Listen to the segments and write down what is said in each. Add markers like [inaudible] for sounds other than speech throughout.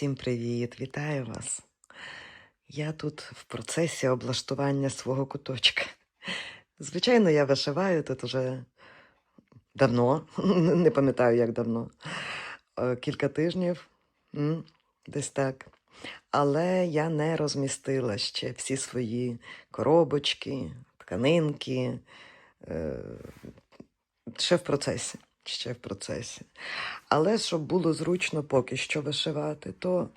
Всім привіт! Вітаю вас! Я тут в процесі облаштування свого куточка. Звичайно, я вишиваю тут уже давно, [laughs] не пам'ятаю, як давно, Е, кілька тижнів, десь так. Але я не розмістила ще всі свої коробочки, тканинки. е, Ще в процесі. Ще в процесі. Але щоб було зручно поки що вишивати, то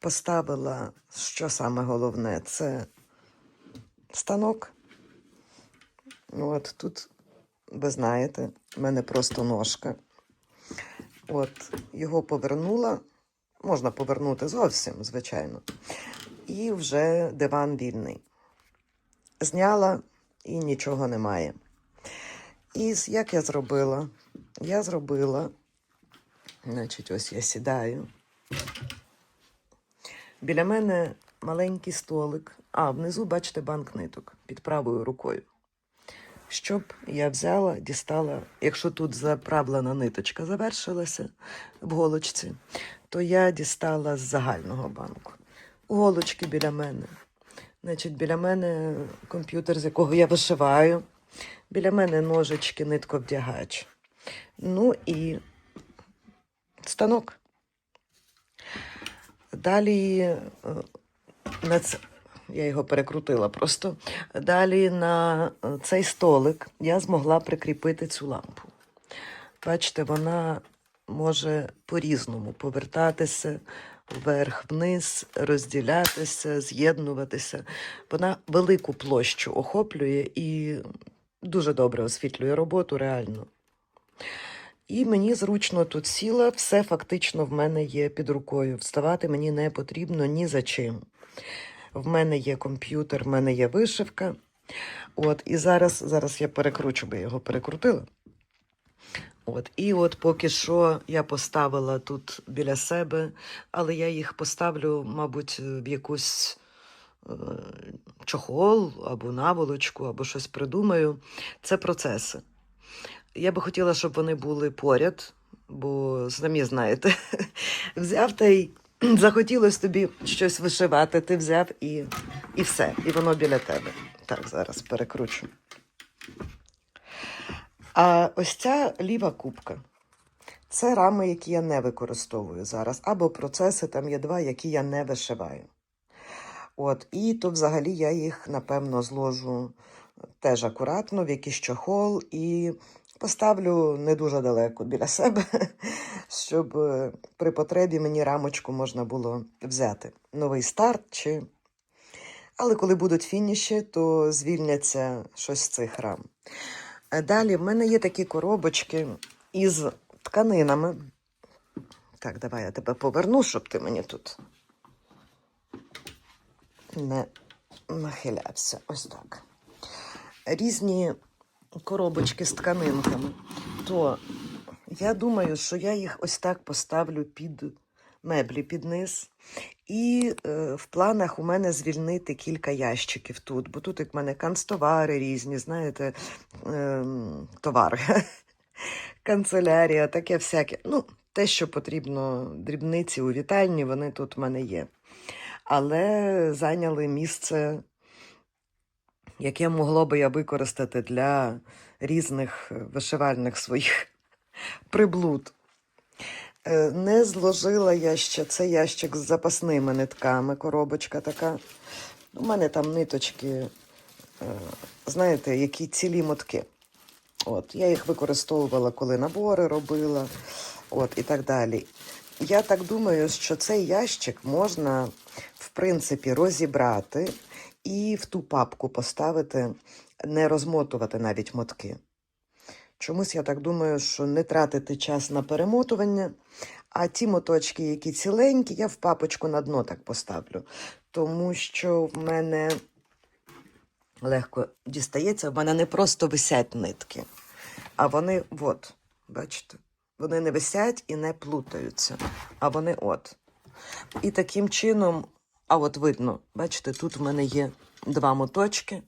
поставила, що саме головне, це станок. Ну, От тут, ви знаєте, в мене просто ножка. От, його повернула. Можна повернути зовсім, звичайно. І вже диван вільний. Зняла і нічого немає. І як я зробила? Я зробила, значить, ось я сідаю. Біля мене маленький столик, а внизу, бачите, банк ниток під правою рукою. Щоб я взяла, дістала, якщо тут заправлена ниточка завершилася в голочці, то я дістала з загального банку. Голочки біля мене. Значить, біля мене комп'ютер, з якого я вишиваю. Біля мене ножички, нитковдягач. Ну і станок. Далі е, на ц... я його перекрутила просто. Далі на е, цей столик я змогла прикріпити цю лампу. Бачите, вона може по-різному повертатися вверх-вниз, розділятися, з'єднуватися. Вона велику площу охоплює і дуже добре освітлює роботу, реально. І мені зручно тут сіла, все фактично в мене є під рукою. Вставати мені не потрібно ні за чим. В мене є комп'ютер, в мене є вишивка. От, і зараз, зараз я перекручу, бо я його перекрутила. От, і от поки що я поставила тут біля себе, але я їх поставлю, мабуть, в якусь чохол або наволочку, або щось придумаю. Це процеси. Я би хотіла, щоб вони були поряд, бо самі знаєте, [laughs] взяв та й [clears throat] захотілося тобі щось вишивати, ти взяв і, і все, і воно біля тебе. Так, зараз перекручу. А ось ця ліва кубка. Це рами, які я не використовую зараз, або процеси, там є два, які я не вишиваю. От, і то взагалі я їх, напевно, зложу теж акуратно, в якийсь чохол і поставлю не дуже далеко біля [laughs] себе, щоб е, при потребі мені рамочку можна було взяти. Новий старт чи. Але коли будуть фініші, то звільняться щось з цих рам. Е, Далі в мене є такі коробочки із тканинами. Так, давай я тебе поверну, щоб ти мені тут не нахилявся. Ось так. Різні коробочки з тканинками. То я думаю, що я їх ось так поставлю під меблі під низ. І е, в планах у мене звільнити кілька ящиків тут, бо тут як в мене канцтовари різні, знаєте, е, товари, [laughs] канцелярія, таке всяке. Ну, те, що потрібно, дрібниці у вітальні, вони тут в мене є. Але зайняли місце, яке могло би я використати для різних вишивальних своїх [laughs] приблуд. Е, Не зложила я ще цей ящик з запасними нитками, коробочка така. У мене там ниточки, е, знаєте, які цілі мотки. От, я їх використовувала, коли набори робила, от, і так далі. Я так думаю, що цей ящик можна, принципі, розібрати і в ту папку поставити, не розмотувати навіть мотки. Чомусь я так думаю, що не тратити час на перемотування, а ті моточки, які ціленькі, я в папочку на дно так поставлю. Тому що в мене легко дістається, в мене не просто висять нитки, а вони, от, бачите, вони не висять і не плутаються, а вони от. І таким чином, а от видно, бачите, тут в мене є два моточки,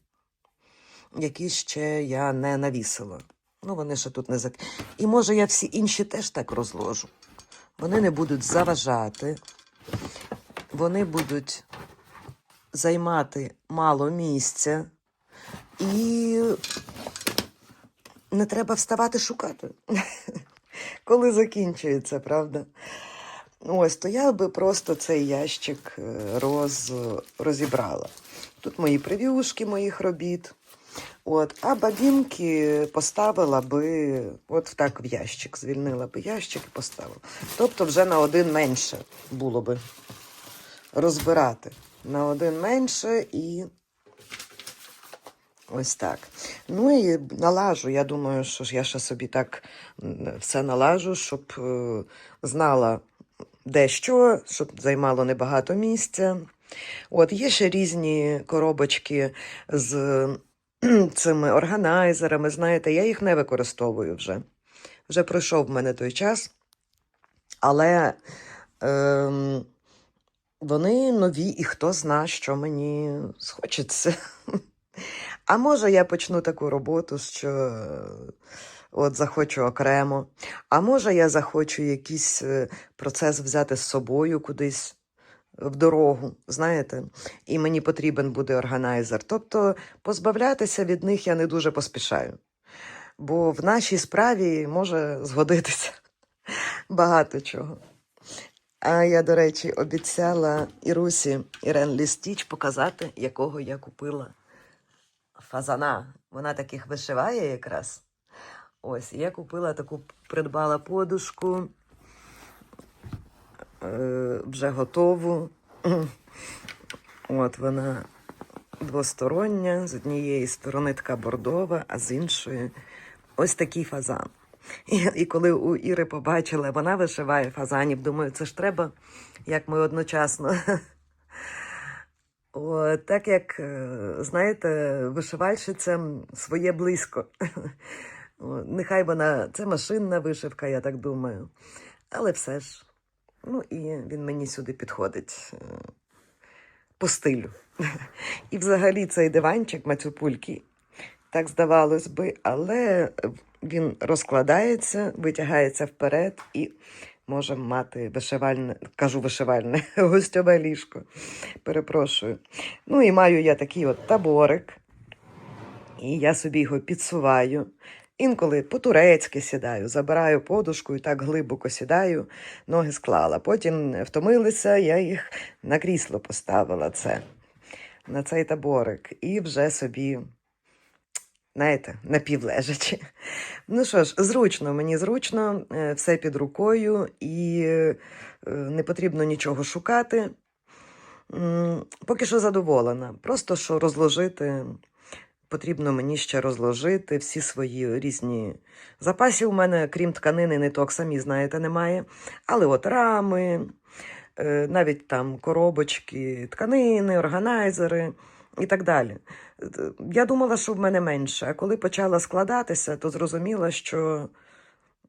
які ще я не навісила. Ну, вони ще тут не зак... І може я всі інші теж так розложу. вони не будуть заважати, вони будуть займати мало місця і не треба вставати шукати, [laughs] коли закінчується, правда? Ось, то я би просто цей ящик е, роз, розібрала. Тут мої прев'юшки моїх робіт. От, а бабінки поставила би от так в ящик, звільнила би ящик і поставила. Тобто вже на один менше було би розбирати. На один менше і ось так. Ну і налажу. Я думаю, що ж я ще собі так все налажу, щоб е, знала де що, щоб займало небагато місця. От є ще різні коробочки з цими органайзерами. Знаєте, я їх не використовую вже. Вже пройшов в мене той час. Але ем, вони нові, і хто зна, що мені схочеться. [laughs] А може, я почну таку роботу, що е, от захочу окремо. А може, я захочу якийсь е, процес взяти з собою кудись в дорогу, знаєте, і мені потрібен буде органайзер. Тобто позбавлятися від них я не дуже поспішаю. Бо в нашій справі може згодитися [laughs] багато чого. А я, до речі, обіцяла Ірусі Ірен Лістіч показати, якого я купила фазана. Вона таких вишиває якраз. Ось, я купила таку, придбала подушку, е, вже готову. От вона двостороння, з однієї сторони така бордова, а з іншої ось такий фазан. І, і коли у Іри побачила, вона вишиває фазанів, думаю, це ж треба, як ми одночасно. О, так як, е, знаєте, вишивальщицям своє близько. Нехай вона, це машинна вишивка, я так думаю. Але все ж. Ну, і він мені сюди підходить е, по стилю. І взагалі цей диванчик Мацюпульки, так здавалось би, але він розкладається, витягається вперед і може мати вишивальне, кажу вишивальне, [laughs] гостьове ліжко. Перепрошую. Ну і маю я такий от таборик, і я собі його підсуваю. Інколи по-турецьки сідаю, забираю подушку і так глибоко сідаю, ноги склала. Потім втомилися, я їх на крісло поставила це, на цей таборик, і вже собі, знаєте, напівлежачи. Ну що ж, зручно, мені зручно, е, все під рукою, і е, не потрібно нічого шукати. Поки що задоволена. Просто що розложити потрібно мені ще розложити всі свої різні запасів. У мене, крім тканини, ниток, самі знаєте, немає. Але от рами, е, навіть там коробочки, тканини, органайзери і так далі. Я думала, що в мене менше, а коли почала складатися, то зрозуміла, що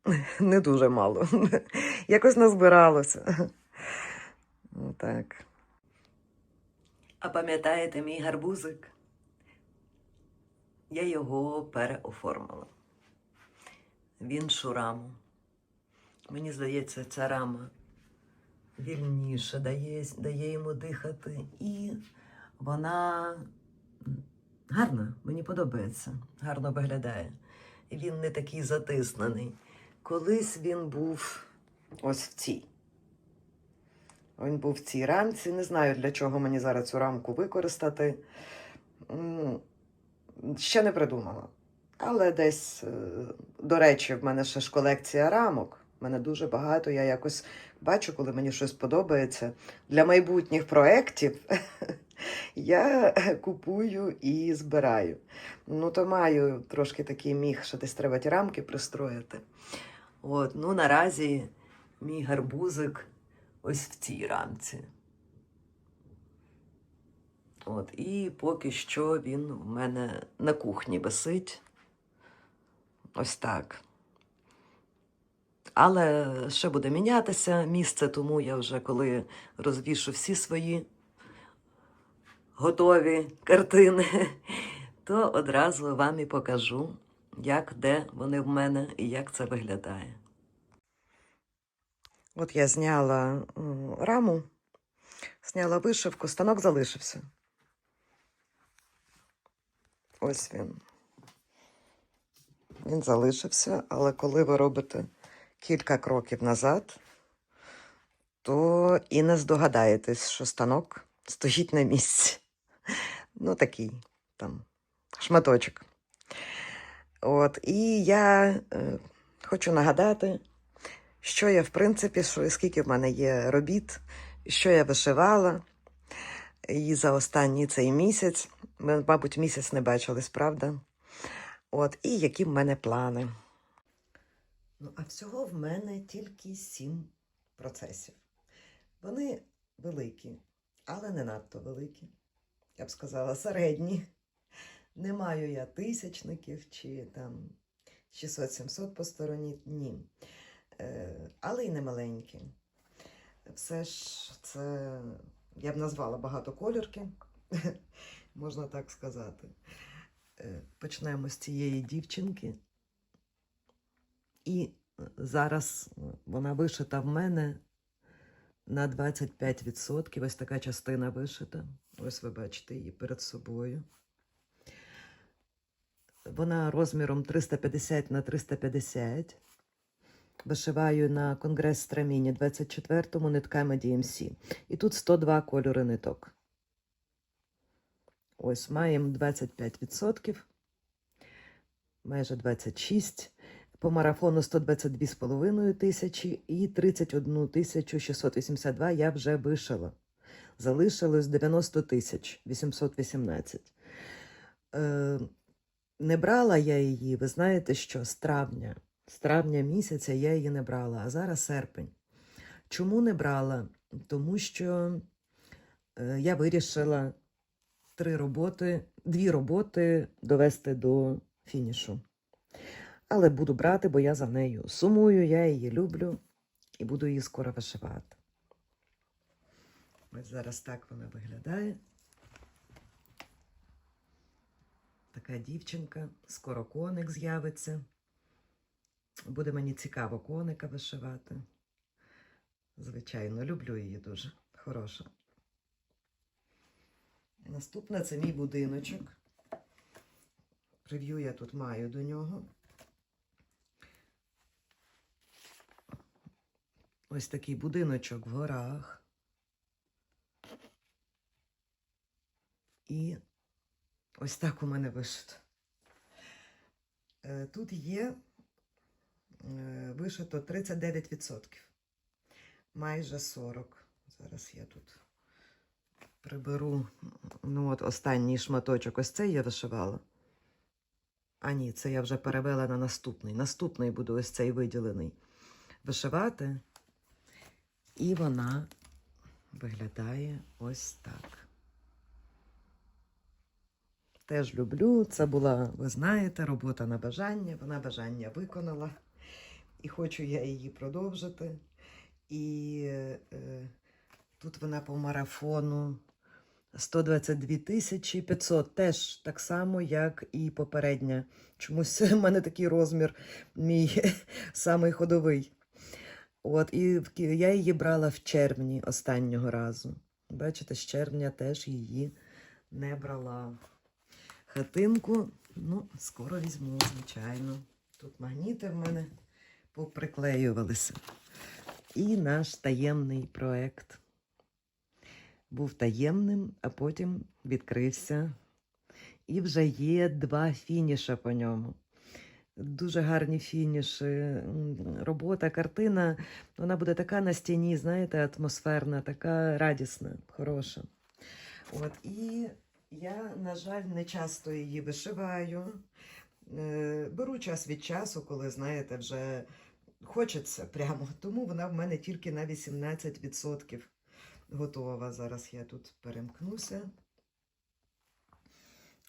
[laughs] не дуже мало. [laughs] Якось назбиралося. [laughs] Так. А пам'ятаєте мій гарбузик? Я його переоформила. В іншу раму. Мені здається, ця рама вільніше дає, дає йому дихати. І вона гарна, мені подобається, гарно виглядає. Він не такий затиснений. Колись він був ось в цій. Він був в цій рамці. Не знаю, для чого мені зараз цю рамку використати. Ще не придумала. Але десь, е, до речі, в мене ще ж колекція рамок. В мене дуже багато. Я якось бачу, коли мені щось подобається. Для майбутніх проєктів [laughs] я купую і збираю. Ну, то маю трошки такий міг, що десь треба ті рамки пристроїти. От, ну наразі мій гарбузик ось в цій рамці. От, і поки що він у мене на кухні висить. Ось так. Але ще буде мінятися місце, тому я вже коли розвішу всі свої готові картини, [laughs] то одразу вам і покажу, як де вони в мене і як це виглядає. От я зняла раму, зняла вишивку, станок залишився. Ось він. Він залишився, але коли ви робите кілька кроків назад, то і не здогадаєтесь, що станок стоїть на місці. Ну, такий там шматочок. От, і я е, хочу нагадати, що я, в принципі, що, скільки в мене є робіт, що я вишивала. І за останній цей місяць, ми, мабуть, місяць не бачились, правда? От, і які в мене плани. Ну, а всього в мене тільки сім процесів. Вони великі, але не надто великі. Я б сказала, середні. Не маю я тисячників чи там 600-700 по стороні, ні. Е, але й не маленькі. Все ж це, я б назвала багатоколірки, можна так сказати. Е, Почнемо з цієї дівчинки. І зараз вона вишита в мене на 25%. Ось така частина вишита. Ось ви бачите її перед собою. Вона розміром 350 на 350. Вишиваю на конгрес Страміні 24-му нитками DMC. І тут 102 кольори ниток. Ось маємо 25%, майже 26. По марафону 122,5 тисячі і 31 тисячу 682 я вже вишила. Залишилось 90 тисяч 818. Е, не брала я її, ви знаєте що, з травня. З травня місяця я її не брала, а зараз серпень. Чому не брала? Тому що е, я вирішила три роботи, дві роботи довести до фінішу. Але буду брати, бо я за нею сумую, я її люблю і буду її скоро вишивати. Ось зараз так вона виглядає. Така дівчинка, скоро коник з'явиться. Буде мені цікаво коника вишивати. Звичайно, люблю її дуже. Хороша. Наступне це мій будиночок. Прев'ю я тут маю до нього. Ось такий будиночок в горах. І ось так у мене вишито. Е, Тут є е, вишито 39%. Майже 40. Зараз я тут приберу. Ну, от останній шматочок. Ось цей я вишивала. А ні, це я вже перевела на наступний. Наступний буде ось цей виділений. Вишивати. І вона виглядає ось так. Теж люблю. Це була, ви знаєте, робота на бажання. Вона бажання виконала. І хочу я її продовжити. І е, тут вона по марафону 122 тисячі 500. Теж так само, як і попередня. Чомусь [laughs] в мене такий розмір, мій [laughs] самий ходовий. От, і я її брала в червні останнього разу. Бачите, з червня теж її не брала. Хатинку, ну, скоро візьму, звичайно. Тут магніти в мене поприклеювалися. І наш таємний проект був таємним, а потім відкрився. І вже є два фініша по ньому. Дуже гарні фініші. Робота, картина, вона буде така на стіні, знаєте, атмосферна, така радісна, хороша. От, і я, на жаль, не часто її вишиваю. Е, Беру час від часу, коли, знаєте, вже хочеться прямо. Тому вона в мене тільки на 18% готова. Зараз я тут перемкнуся.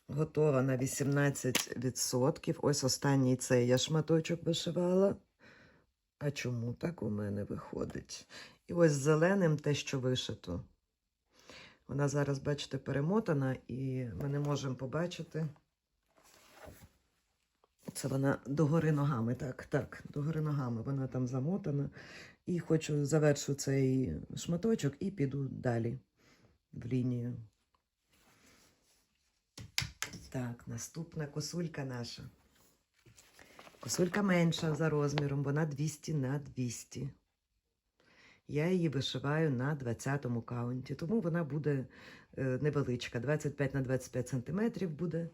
Готова на 18%. Ось останній цей я шматочок вишивала. А чому так у мене виходить? І ось зеленим те, що вишито. Вона зараз, бачите, перемотана, і ми не можемо побачити. Це вона догори ногами, так, так, догори ногами. Вона там замотана. І хочу завершу цей шматочок і піду далі в лінію. Так, наступна косулька наша. Косулька менша за розміром, вона 200 на 200. Я її вишиваю на 20-му каунті, тому вона буде е, невеличка, 25 на 25 сантиметрів буде.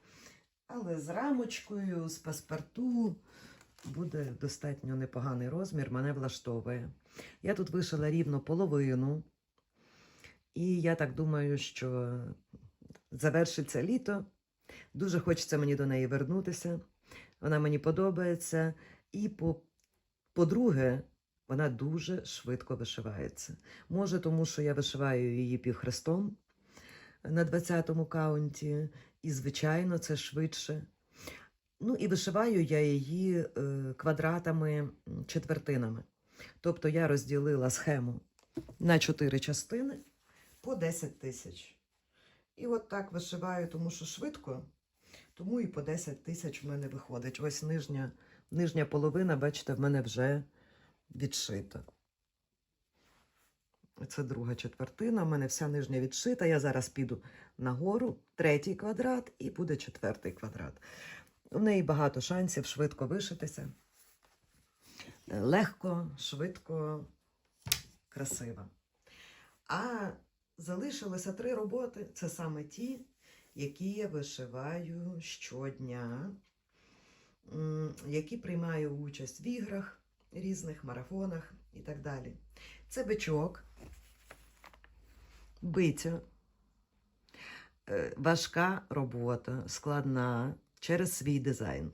Але з рамочкою, з паспорту буде достатньо непоганий розмір, мене влаштовує. Я тут вишила рівно половину. І я так думаю, що завершиться літо. Дуже хочеться мені до неї вернутися. Вона мені подобається. І по- по-друге, вона дуже швидко вишивається. Може, тому що я вишиваю її півхрестом на 20-му каунті, і, звичайно, це швидше. Ну і вишиваю я її е, квадратами м, четвертинами. Тобто я розділила схему на 4 частини по 10 тисяч. І от так вишиваю, тому що швидко, тому і по 10 тисяч в мене виходить. Ось нижня, нижня половина, бачите, в мене вже відшита. Це друга четвертина, в мене вся нижня відшита. Я зараз піду нагору, третій квадрат, і буде четвертий квадрат. У неї багато шансів швидко вишитися. Легко, швидко, красиво. А залишилося три роботи. Це саме ті, які я вишиваю щодня, які приймаю участь в іграх, різних марафонах і так далі. Це бичок, биця, е, важка робота, складна через свій дизайн,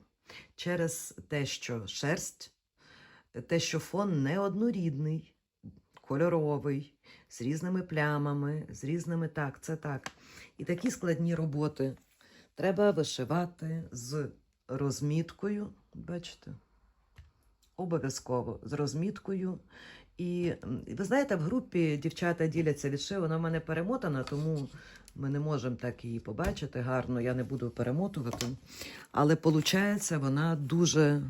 через те, що шерсть, те, що фон неоднорідний, кольоровий, з різними плямами, з різними так, це так. І такі складні роботи треба вишивати з розміткою, бачите? Обов'язково з розміткою. І ви знаєте, в групі дівчата діляться відшив, вона в мене перемотана, тому ми не можемо так її побачити гарно. Я не буду перемотувати. Але виходить, вона дуже,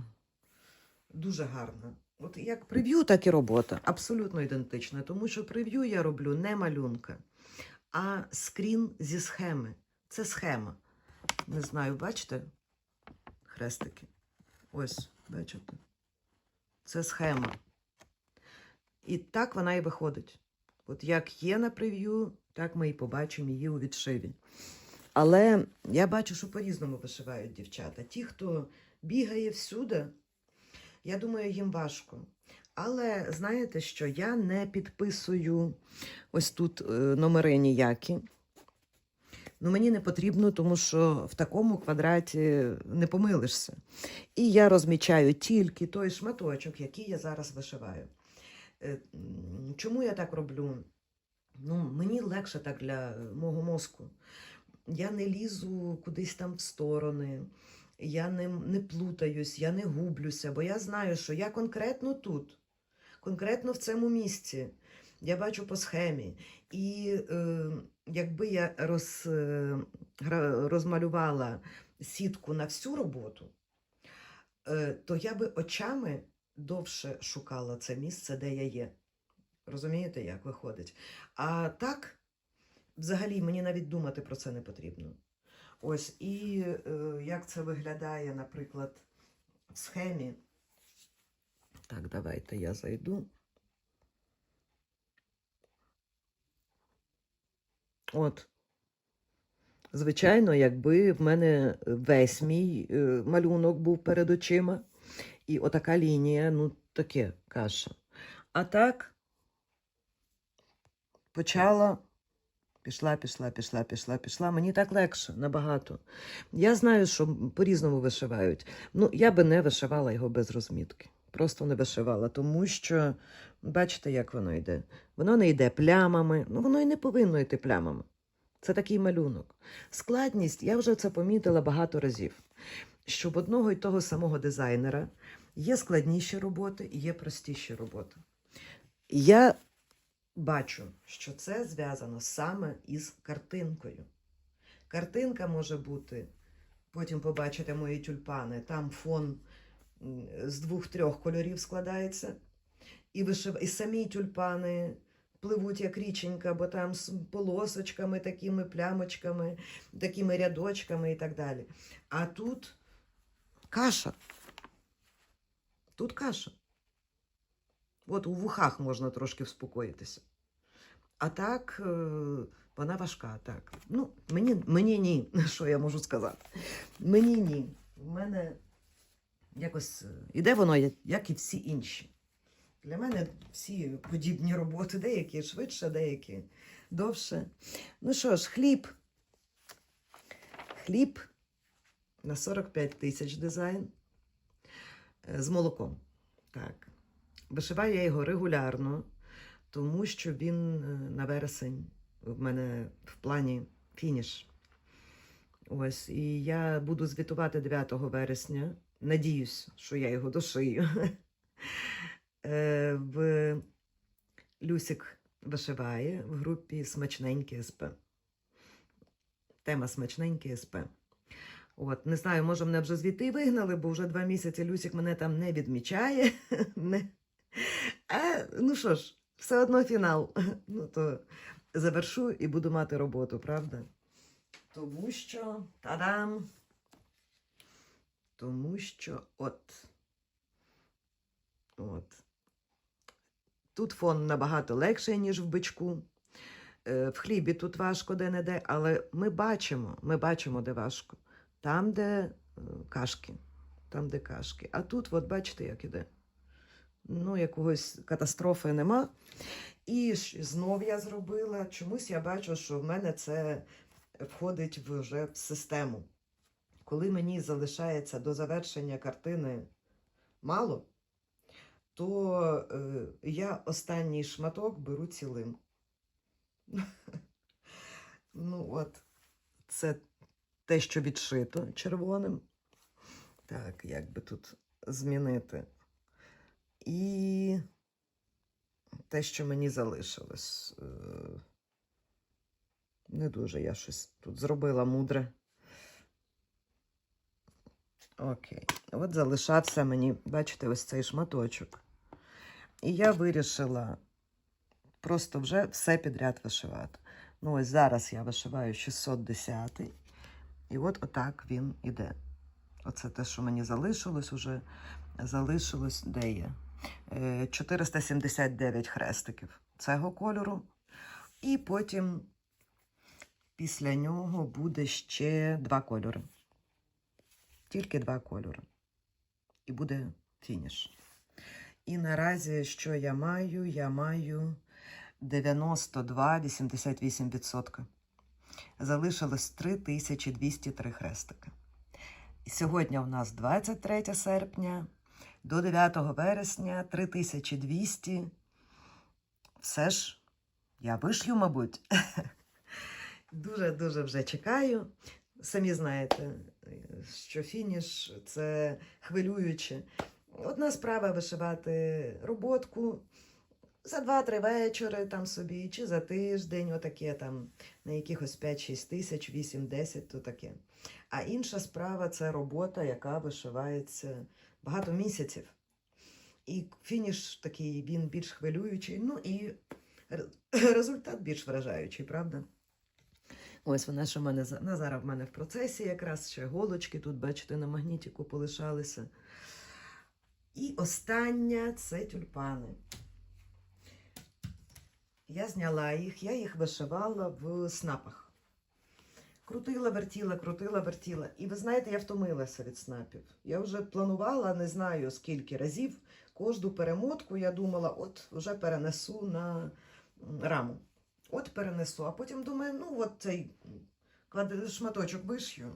дуже гарна. От як прев'ю, так і робота. Абсолютно ідентична. Тому що прев'ю я роблю не малюнка, а скрін зі схеми. Це схема. Не знаю, бачите? Хрестики. Ось, бачите? Це схема. І так вона і виходить. От як є на прев'ю, так ми і побачимо її у відшиві. Але я бачу, що по-різному вишивають дівчата. Ті, хто бігає всюди, я думаю, їм важко. Але знаєте що? Я не підписую ось тут е, номери ніякі. Ну, мені не потрібно, тому що в такому квадраті не помилишся. І я розмічаю тільки той шматочок, який я зараз вишиваю. Е, Чому я так роблю? Ну, мені легше так для мого мозку. Я не лізу кудись там в сторони, я не, не плутаюсь, я не гублюся, бо я знаю, що я конкретно тут, конкретно в цьому місці. Я бачу по схемі. І е, якби я роз, е, розмалювала сітку на всю роботу, е, то я би очами довше шукала це місце, де я є. Розумієте, як виходить? А так, взагалі, мені навіть думати про це не потрібно. Ось, і е, як це виглядає, наприклад, в схемі. Так, давайте я зайду. От. Звичайно, якби в мене весь мій е, малюнок був перед очима, і отака лінія, ну, таке каша. А так, почала, пішла, пішла, пішла, пішла, пішла. Мені так легше, набагато. Я знаю, що по-різному вишивають. Ну, я би не вишивала його без розмітки. Просто не вишивала, тому що, бачите, як воно йде. Воно не йде плямами, ну воно і не повинно йти плямами. Це такий малюнок. Складність, я вже це помітила багато разів, що в одного і того самого дизайнера є складніші роботи і є простіші роботи. Я бачу, що це зв'язано саме із картинкою. Картинка може бути, потім побачите мої тюльпани, там фон з двох-трьох кольорів складається. і, вишив... і самі тюльпани пливуть як річенька, бо там з полосочками, такими плямочками, такими рядочками і так далі. А тут каша. Тут каша. От у вухах можна трошки вспокоїтися. А так, вона важка, так. Ну, мені, мені ні, що я можу сказати. Мені ні. У мене якось е, іде воно, як і всі інші. Для мене всі подібні роботи, деякі швидше, деякі довше. Ну що ж, хліб. Хліб на 45 тисяч дизайн е, з молоком. Так. Вишиваю я його регулярно, тому що він е, на вересень в мене в плані фініш. Ось, і я буду звітувати 9 вересня. Надіюсь, що я його дошию. [laughs] Е, В Люсік вишиває в групі Смачненьке СП. Тема Смачненьке СП. От, не знаю, може, мене вже звідти вигнали, бо вже два місяці Люсік мене там не відмічає. [laughs] Не. А, ну що ж, все одно фінал. [laughs] Ну то завершу і буду мати роботу, правда? Тому що та-дам! Тому що от. От. Тут фон набагато легший, ніж в бичку. Е, В хлібі тут важко де-не-де, але ми бачимо, ми бачимо, де важко. Там, де е, кашки. Там, де кашки. А тут, от бачите, як іде. Ну, якогось катастрофи нема. І знов я зробила. Чомусь я бачу, що в мене це входить вже в систему. Коли мені залишається до завершення картини мало, то е, я останній шматок беру цілим. [laughs] Ну, от, це те, що відшито червоним. Так, як би тут змінити. І те, що мені залишилось. Е, Не дуже я щось тут зробила мудре. Окей. От залишався мені, бачите, ось цей шматочок. І я вирішила просто вже все підряд вишивати. Ну, ось зараз я вишиваю 610. І от отак він іде. Оце те, що мені залишилось, уже залишилось, де є? Е, 479 хрестиків цього кольору. І потім після нього буде ще два кольори. Тільки два кольори. І буде фініш. І наразі, що я маю? Я маю 92,88%. Залишилось 3203 хрестики. Сьогодні у нас 23 серпня, до 9 вересня 3200. Все ж я вишлю, мабуть. [laughs] Дуже-дуже вже чекаю. Самі знаєте, що фініш це хвилююче. Одна справа вишивати роботку за 2-3 вечори там собі, чи за тиждень, отаке там на якихось 5-6 тисяч, 8-10, то таке. А інша справа це робота, яка вишивається багато місяців. І фініш такий, він більш хвилюючий, ну і [laughs] результат більш вражаючий, правда? Ось вона що в мене вона зараз в мене в процесі, якраз ще голочки тут, бачите, на магнітіку полишалися. І остання це тюльпани. Я зняла їх, я їх вишивала в снапах. Крутила, вертіла, крутила, вертіла. І ви знаєте, я втомилася від снапів. Я вже планувала, не знаю скільки разів, кожну перемотку я думала, от вже перенесу на раму. От перенесу. А потім думаю, ну от цей шматочок вишью.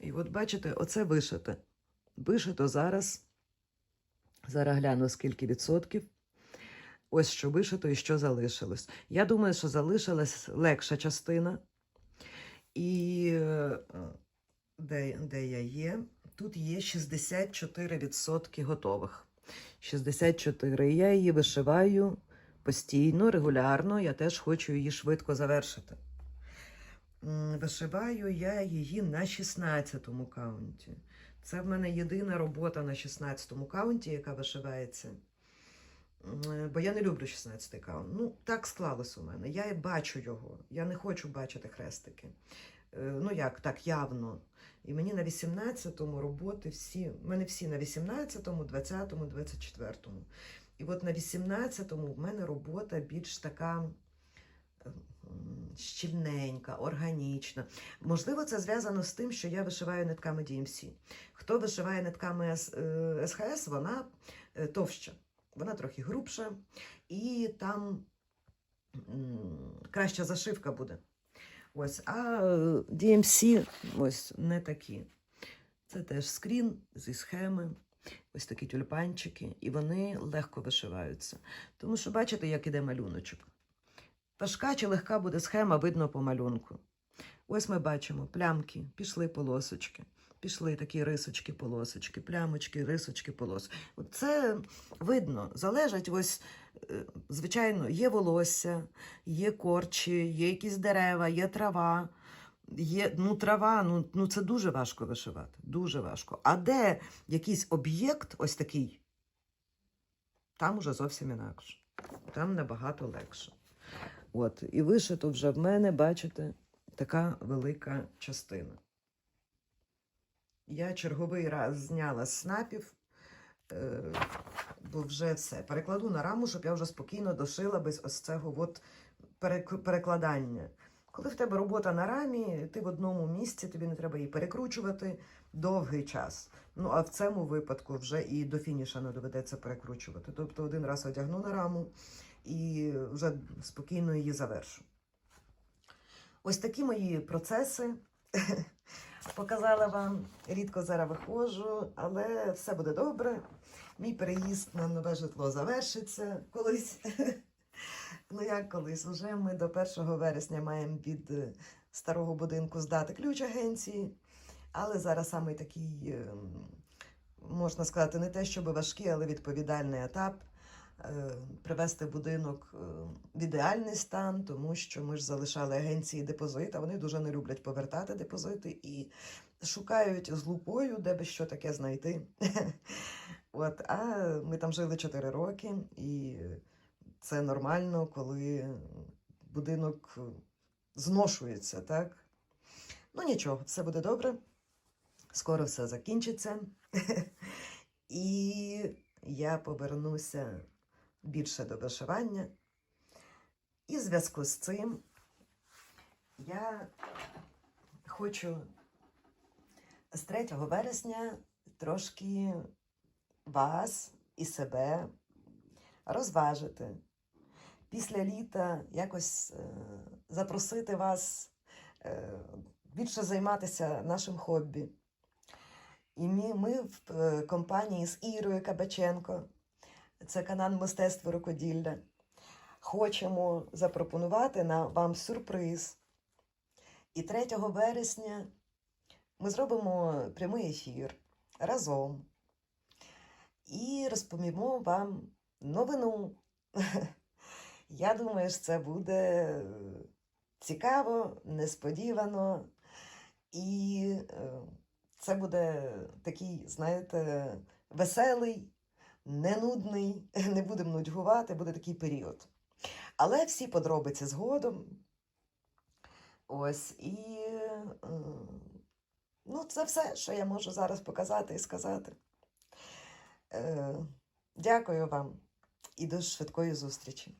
І от бачите, оце вишите. Вишито зараз. Зараз гляну, скільки відсотків. Ось що вишито і що залишилось. Я думаю, що залишилась легша частина. І е, де, де я є? Тут є 64% готових. 64. І я її вишиваю постійно, регулярно. Я теж хочу її швидко завершити. Вишиваю я її на 16-му каунті. Це в мене єдина робота на 16-му каунті, яка вишивається. М, Бо я не люблю 16 каунт. Ну, так склалось у мене. Я бачу його. Я не хочу бачити хрестики. Е, Ну як, так, явно. І мені на 18-му роботи всі, в мене всі на 18-му, 20-му, 24-му. І от на 18-му в мене робота більш така е, щільненька, органічна. Можливо, це зв'язано з тим, що я вишиваю нитками DMC. Хто вишиває нитками е, СХС, вона е, товща, вона трохи грубша, і там краща зашивка буде. Ось, а DMC ось не такі. Це теж скрін зі схеми, ось такі тюльпанчики, і вони легко вишиваються. Тому що бачите, як іде малюночок. Важка чи легка буде схема, видно по малюнку. Ось ми бачимо плямки, пішли полосочки, пішли такі рисочки, полосочки, плямочки, рисочки, полосочки. Це видно, залежить ось, е, звичайно, є волосся, є корчі, є якісь дерева, є трава. Є, ну, трава, ну, ну це дуже важко вишивати. Дуже важко. А де якийсь об'єкт, ось такий, там уже зовсім інакше. Там набагато легше. От, і вишито вже в мене, бачите, така велика частина. Я черговий раз зняла снапів, е, бо вже все. Перекладу на раму, щоб я вже спокійно дошила без ось цього от перекладання. Коли в тебе робота на рамі, ти в одному місці, тобі не треба її перекручувати довгий час. Ну а в цьому випадку вже і до фініша не доведеться перекручувати. Тобто один раз одягну на раму і вже спокійно її завершу. Ось такі мої процеси. [laughs] Показала вам, рідко зараз виходжу, але все буде добре. Мій переїзд на нове житло завершиться колись. [laughs] Ну як колись? Уже ми до 1 вересня маємо від е, старого будинку здати ключ агенції, але зараз саме такий, ем, можна сказати, не те, щоб важкий, але відповідальний етап привести будинок е, в ідеальний стан, тому що ми ж залишали агенції депозит, а вони дуже не люблять повертати депозити і шукають з лупою, де би що таке знайти. [laughs] От, а ми там жили 4 роки, і це нормально, коли будинок зношується, так? Ну нічого, все буде добре. Скоро все закінчиться. [laughs] І я повернуся більше до вишивання. І в зв'язку з цим я хочу з 3 вересня трошки вас і себе розважити. Після літа якось е, запросити вас е, більше займатися нашим хобі. І ми, ми в е, компанії з Ірою Кабаченко, це канал мистецтво рукоділля, хочемо запропонувати вам сюрприз. І 3 вересня ми зробимо прямий ефір разом і розповімо вам новину. [laughs] Я думаю, що це буде цікаво, несподівано. І е, це буде такий, знаєте, веселий, ненудний, [laughs] не будемо нудьгувати, буде такий період. Але всі подробиці згодом. Ось і е, ну, це все, що я можу зараз показати і сказати. Е, Дякую вам і до швидкої зустрічі.